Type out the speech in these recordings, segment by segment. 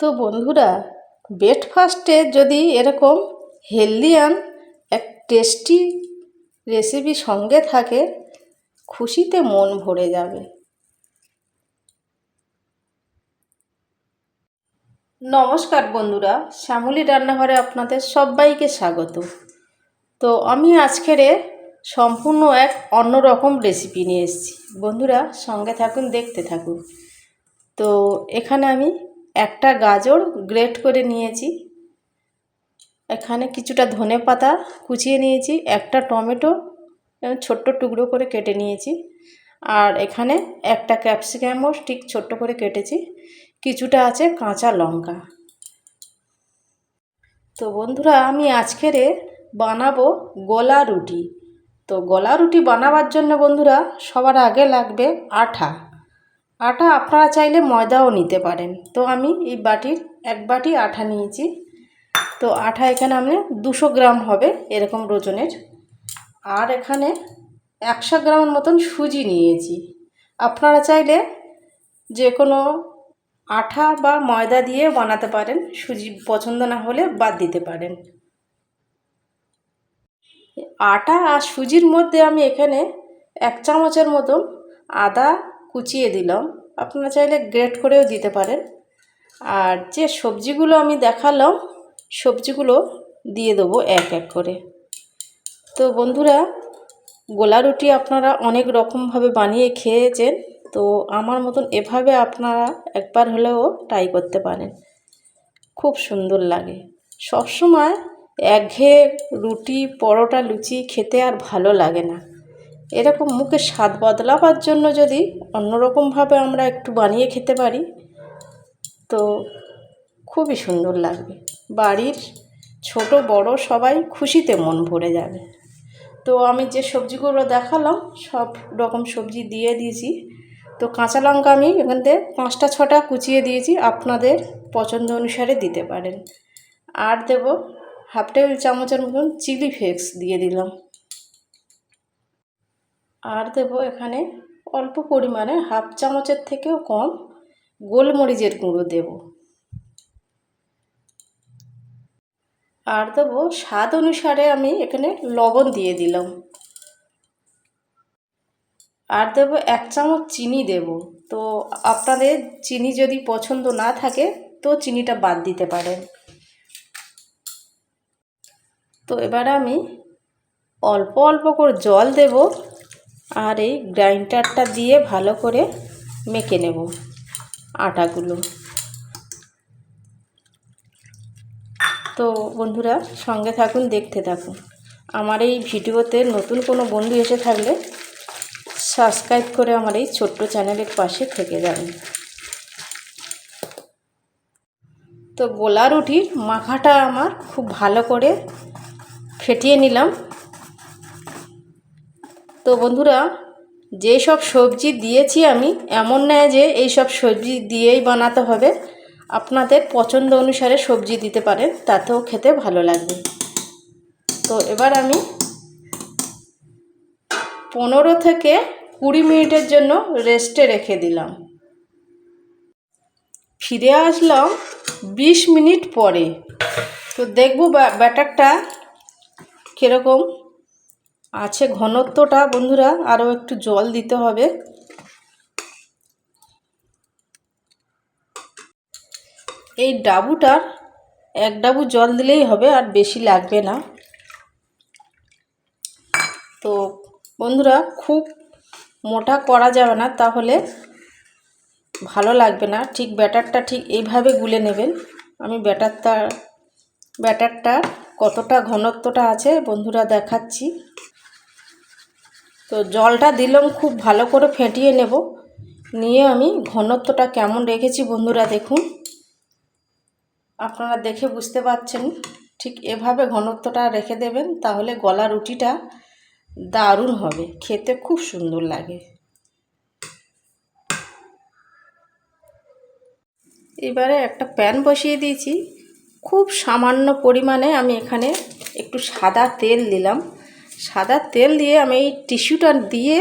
তো বন্ধুরা ব্রেকফাস্টে যদি এরকম হেলদি হেলদিয়ান এক টেস্টি রেসিপি সঙ্গে থাকে, খুশিতে মন ভরে যাবে। নমস্কার বন্ধুরা, শ্যামলি রান্নাঘরে আপনাদের সবাইকে স্বাগত। তো আমি আজকের সম্পূর্ণ এক অন্যরকম রেসিপি নিয়ে এসেছি। বন্ধুরা, সঙ্গে থাকুন, দেখতে থাকুন। তো এখানে আমি একটা গাজর গ্রেট করে নিয়েছি। এখানে কিছুটা ধনে পাতা কুচিয়ে নিয়েছি, একটা টমেটো ছোট্ট টুকরো করে কেটে নিয়েছি। আর এখানে একটা ক্যাপসিকামও ঠিক ছোট্ট করে কেটেছি। কিছুটা আছে কাঁচা লঙ্কা। তো বন্ধুরা, আমি আজকের বানাবো গোলা রুটি। তো গলা রুটি বানাবার জন্য বন্ধুরা, সবার আগে লাগবে আটা আটা আপনারা চাইলে ময়দাও নিতে পারেন। তো আমি এই বাটির এক বাটি আটা নিয়েছি। তো আটা এখানে আমি দুশো গ্রাম হবে এরকম ওজনের আর এখানে একশো গ্রামের মতন সুজি নিয়েছি। আপনারা চাইলে যে কোনো আঠা বা ময়দা দিয়ে বানাতে পারেন। সুজি পছন্দ না হলে বাদ দিতে পারেন। আটা আর সুজির মধ্যে আমি এখানে এক চামচের মতন আদা কুচিয়ে দিলাম। আপনারা চাইলে গ্রেট করেও দিতে পারেন। আর যে সবজিগুলো আমি দেখালাম, সবজিগুলো দিয়ে দেবো এক এক করে। তো বন্ধুরা, গোলা রুটি আপনারা অনেক রকমভাবে বানিয়ে খেয়েছেন, তো আমার মতন এভাবে আপনারা একবার হলেও ট্রাই করতে পারেন। খুব সুন্দর লাগে। সবসময় একঘেয়ে রুটি, পরোটা, লুচি খেতে আর ভালো লাগে না। এরকম মুখে স্বাদ বদলাবার জন্য যদি অন্যরকমভাবে আমরা একটু বানিয়ে খেতে পারি, তো খুবই সুন্দর লাগবে। বাড়ির ছোট, বড় সবাই খুশিতে মন ভরে যাবে। তো আমি যে সবজিগুলো দেখালাম, সব রকম সবজি দিয়ে দিয়েছি। তো কাঁচা লঙ্কা আমি এখান থেকে পাঁচটা, ছটা কুচিয়ে দিয়েছি, আপনাদের পছন্দ অনুসারে দিতে পারেন। আর দেব হাফ টেবিল চামচের মতন চিলি ফ্লেক্স দিয়ে দিলাম। আর দেব এখানে অল্প পরিমাণে হাফ চামচের থেকেও কম গোলমরিচের গুঁড়ো দেব। আর দেবো স্বাদ অনুসারে আমি এখানে লবণ দিয়ে দিলাম। আর দেব এক চামচ চিনি দেব। তো আপনাদের চিনি যদি পছন্দ না থাকে, তো চিনিটা বাদ দিতে পারেন। তো এবার আমি অল্প অল্প করে জল দেব। আর এই গ্রাইন্ডারটা দিয়ে ভালো করে মেখে নেব আটাগুলো। তো বন্ধুরা, সঙ্গে থাকুন, দেখতে থাকুন। আমার এই ভিডিওতে নতুন কোনো বন্ধু এসে থাকলে সাবস্ক্রাইব করে আমার এই ছোট্ট চ্যানেলের পাশে থেকে যাবেন। তো গোলা রুটির মাখাটা আমার খুব ভালো করে ফেটিয়ে নিলাম। তো বন্ধুরা যেই সব সবজি দিয়েছি আমি, এমন নয় যে এই সব সবজি দিয়েই বানাতে হবে। আপনাদের পছন্দ অনুসারে সবজি দিতে পারেন, তাতেও খেতে ভালো লাগবে। তো এবার আমি পনেরো থেকে কুড়ি মিনিটের জন্য রেস্টে রেখে দিলাম। ফিরে আসলাম বিশ মিনিট পরে। তো দেখব ব্যাটারটা কীরকম। আছে ঘনত্বটা বন্ধুরা আরও একটু জল দিতে হবে। এই ডাবুটার এক ডাবু জল দিলেই হবে, আর বেশি লাগবে না। তো বন্ধুরা খুব মোটা করা যাবে না, তাহলে ভালো লাগবে না। ঠিক ব্যাটারটা ঠিক এইভাবে গুলে নেবেন। আমি ব্যাটারটা ব্যাটারটা কতটা ঘনত্বটা আছে বন্ধুরা দেখাচ্ছি। তো জলটা দিলাম, খুব ভালো করে ফেটিয়ে নেব। নিয়ে আমি ঘনত্বটা কেমন রেখেছি বন্ধুরা দেখুন। আপনারা দেখে বুঝতে পারছেন, ঠিক এভাবে ঘনত্বটা রেখে দেবেন, তাহলে গলা রুটিটা দারুণ হবে, খেতে খুব সুন্দর লাগে। এবারে একটা প্যান বসিয়ে দিয়েছি। খুব সামান্য পরিমাণে আমি এখানে একটু সাদা তেল দিলাম। সাদা তেল দিয়ে আমি এই টিস্যুটা দিয়ে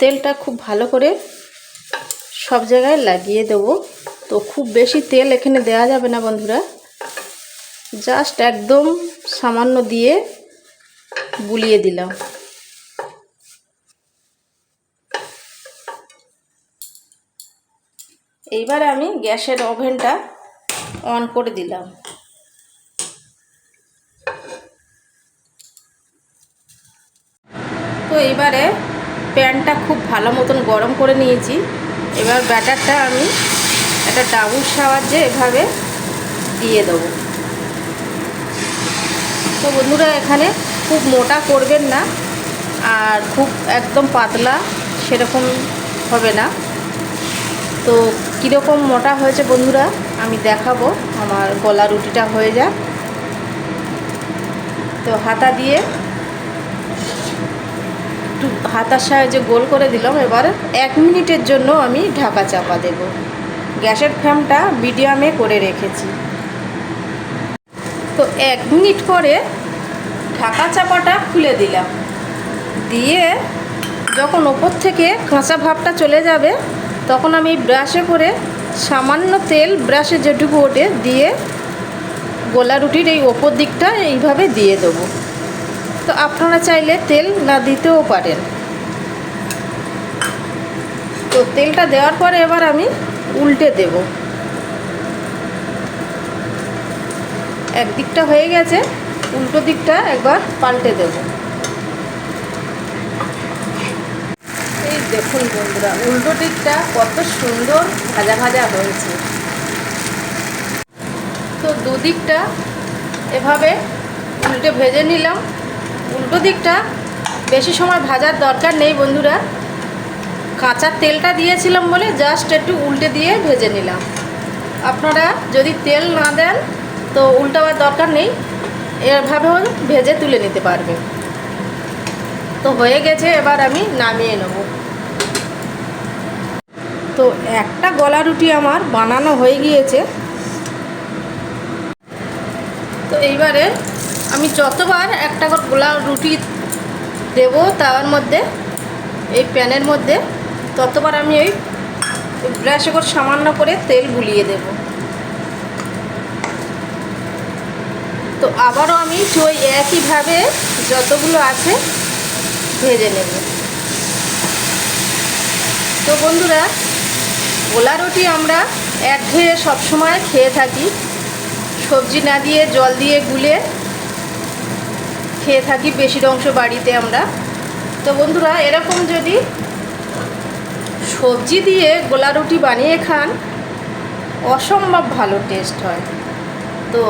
তেলটা খুব ভালো করে সব জায়গায় লাগিয়ে দেব। তো খুব বেশি তেল এখানে দেওয়া যাবে না বন্ধুরা। জাস্ট একদম সামান্য দিয়ে বুলিয়ে দিলাম। এইবারে আমি গ্যাসের ওভেনটা অন করে দিলাম। তো এবারে প্যানটা খুব ভালো মতন গরম করে নিয়েছি। এবার ব্যাটারটা আমি একটা ডাবুর সাহায্যে এভাবে দিয়ে দেবো। তো বন্ধুরা, এখানে খুব মোটা করবেন না আর খুব একদম পাতলা সেরকম হবে না। তো কীরকম মোটা হয়েছে বন্ধুরা, আমি দেখাবো। আমার গলা রুটিটা হয়ে যাক। তো হাতা দিয়ে হাতার সাহায্যে গোল করে দিলাম, এবার এক মিনিটের জন্য আমি ঢাকা চাপা দেব। গ্যাসের ফ্লেমটা মিডিয়ামে করে রেখেছি। তো এক মিনিট পরে ঢাকা চাপাটা খুলে দিলাম। দিয়ে যখন ওপর থেকে কাঁচা ভাবটা চলে যাবে, তখন আমি ব্রাশে করে সামান্য তেল ব্রাশে যেটুকু ওঠে দিয়ে গোলা রুটির এই ওপর দিকটা এইভাবে দিয়ে দেবো। তো আপনারা চাইলে তেল না দিতেও পারেন। তেলটা দেওয়ার পরে এবার আমি উল্টে দেব। একদিকটা হয়ে গেছে, উল্টো দিকটা একবার পাল্টে দেব। এই দেখুন বন্ধুরা, উল্টো দিকটা কত সুন্দর ভাজা ভাজা হয়েছে। তো দুদিকটা এভাবে উল্টে ভেজে নিলাম। উল্টো দিকটা বেশি সময় ভাজার দরকার নেই বন্ধুরা। কাঁচা তেলটা দিয়েছিলাম বলে জাস্ট একটু উল্টে দিয়ে ভেজে নিলাম। আপনারা যদি তেল না দেন, তো উল্টাবার দরকার নেই। এভাবেও ভেজে তুলে নিতে পারবে। তো হয়ে গেছে, এবার আমি নামিয়ে নেব। তো একটা গলা রুটি আমার বানানো হয়ে গিয়েছে। তো এইবারে আমি যতবার একটা গোলা রুটি দেব, তার মধ্যে, এই প্যানের মধ্যে ততবার আমি ওই ব্রাশে করে সামান্য করে তেল গুলিয়ে দেব। তো আবারও আমি ওই একইভাবে যতগুলো আছে ভেজে নেব। তো বন্ধুরা, গোলা রুটি আমরা একঘেয়ে সবসময় খেয়ে থাকি। সবজি না দিয়ে, জল দিয়ে গুলে খেয়ে থাকি বেশির অংশ বাড়িতে আমরা। তো বন্ধুরা, এরকম যদি সবজি দিয়ে গোলা রুটি বানিয়ে খান, অসম্ভব ভালো টেস্ট হয়। তো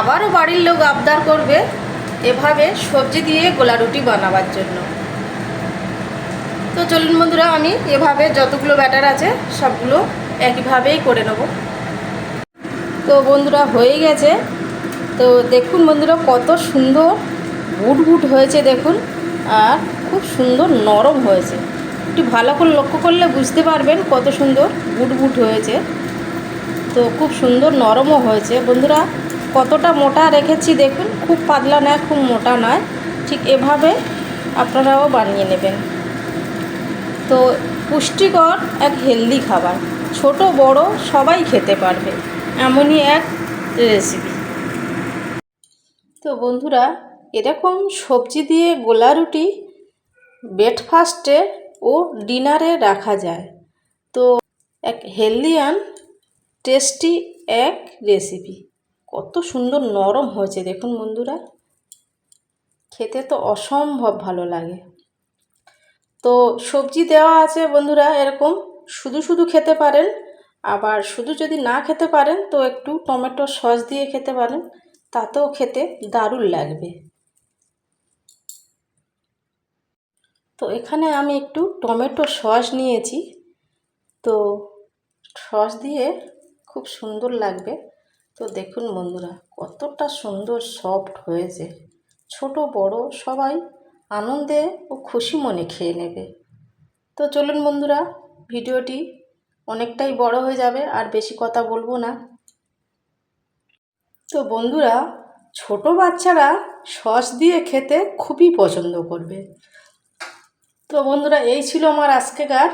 আবারও বাড়ির লোক আবদার করবে এভাবে সবজি দিয়ে গোলা রুটি বানাবার জন্য। তো চলুন বন্ধুরা, আমি এভাবে যতগুলো ব্যাটার আছে, সবগুলো একইভাবেই করে নেব। তো বন্ধুরা, হয়ে গেছে। তো দেখুন বন্ধুরা, কত সুন্দর বুট বুট হয়েছে দেখুন, আর খুব সুন্দর নরম হয়েছে। একটু ভালো করে লক্ষ্য করলে বুঝতে পারবেন কত সুন্দর বুট বুট হয়েছে। তো খুব সুন্দর নরমও হয়েছে। বন্ধুরা, কতটা মোটা রেখেছি দেখুন, খুব পাতলা নয়, খুব মোটা নয়। ঠিক এভাবে আপনারাও বানিয়ে নেবেন। তো পুষ্টিকর এক হেলদি খাবার। ছোট, বড় সবাই খেতে পারবে। এমনই এক রেসিপি। তো বন্ধুরা, এরকম সবজি দিয়ে গোলা রুটি ব্রেকফাস্টে ও ডিনারে রাখা যায়। তো এক হেলদি অ্যান্ড টেস্টি এক রেসিপি। কত সুন্দর নরম হয়েছে, দেখুন বন্ধুরা। খেতে তো অসম্ভব ভালো লাগে। তো সবজি দেওয়া আছে বন্ধুরা এরকম, শুধু শুধু খেতে পারেন। আবার শুধু যদি না খেতে পারেন, তো একটু টমেটো সস দিয়ে খেতে পারেন। তাতেও খেতে দারুণ লাগবে। তো এখানে আমি একটু টমেটো সস নিয়েছি। তো সস দিয়ে খুব সুন্দর লাগবে। তো দেখুন বন্ধুরা, কতটা সুন্দর সফট হয়েছে। ছোট, বড়, সবাই আনন্দে ও খুশি মনে খেয়ে নেবে। তো চলুন বন্ধুরা, ভিডিওটি অনেকটাই বড় হয়ে যাবে, আর বেশি কথা বলব না। তো বন্ধুরা, ছোট বাচ্চারা সস দিয়ে খেতে খুবই পছন্দ করবে। তো বন্ধুরা, এই ছিল আমার আজকেকার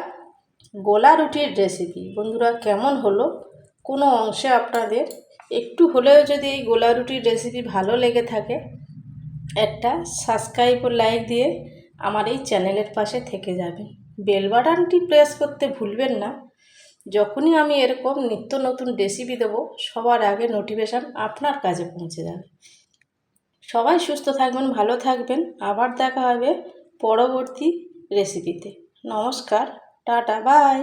গোলা রুটির রেসিপি বন্ধুরা, কেমন হলো? কোনো অংশে আপনাদের একটু হলেও যদি এই গোলা রুটির রেসিপি ভালো লেগে থাকে, একটা সাবস্ক্রাইব ও লাইক দিয়ে আমার এই চ্যানেলের পাশে থেকে যাবেন। বেল বাটনটি প্রেস করতে ভুলবেন না। যখনই আমি এরকম নিত্য নতুন রেসিপি দেবো, সবার আগে নোটিফিকেশান আপনার কাছে পৌঁছে যাবে। সবাই সুস্থ থাকবেন, ভালো থাকবেন। আবার দেখা হবে পরবর্তী রেসিপিতে নমস্কার টাটা বাই।